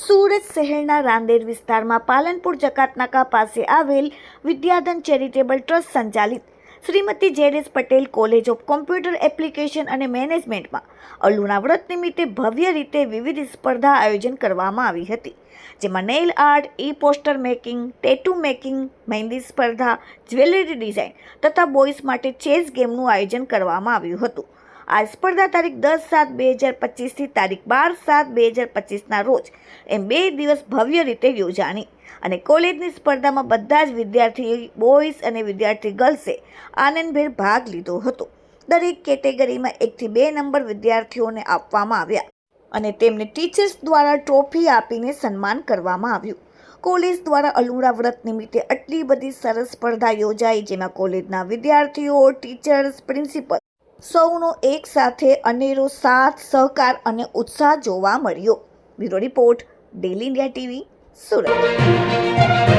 સુરત શહેરના રાંદેર વિસ્તારમાં પાલનપુર જકાતનાકા પાસે આવેલ વિદ્યાધન ચેરિટેબલ ટ્રસ્ટ સંચાલિત. Shrimati જેડેસ Patel college of computer application અને મેનેજમેન્ટમાં અલુણા વ્રત નિમિત્તે ભવ્ય રીતે વિવિધ સ્પર્ધા આયોજન કરવામાં આવી હતી, જેમાં nail art e poster making, tattoo making, mehndi સ્પર્ધા, જ્વેલરી ડિઝાઇન તથા બોયઝ માટે ચેસ ગેમનું આયોજન કરવામાં આવ્યું હતું. આ સ્પર્ધા તારીખ દસ સાત બે હજાર પચીસથી તારીખ બાર સાત બે હજાર પચીસના રોજ એમ બે દિવસ ભવ્ય રીતે યોજાણી અને કોલેજની સ્પર્ધામાં બધા જ વિદ્યાર્થી બોયઝ અને વિદ્યાર્થી ગર્લ્સે આનંદભેર ભાગ લીધો હતો. દરેક કેટેગરીમાં એકથી બે નંબર વિદ્યાર્થીઓને આપવામાં આવ્યા અને તેમને ટીચર્સ દ્વારા ટ્રોફી આપીને સન્માન કરવામાં આવ્યું. કોલેજ દ્વારા અલુણા વ્રત નિમિત્તે આટલી બધી સરસ સ્પર્ધા યોજાઈ, જેમાં કોલેજના વિદ્યાર્થીઓ, ટીચર્સ, પ્રિન્સિપલ સૌનો એક સાથે અનેરો સાથ, સહકાર અને ઉત્સાહ જોવા મળ્યો. Bureau report daily India TV Surat.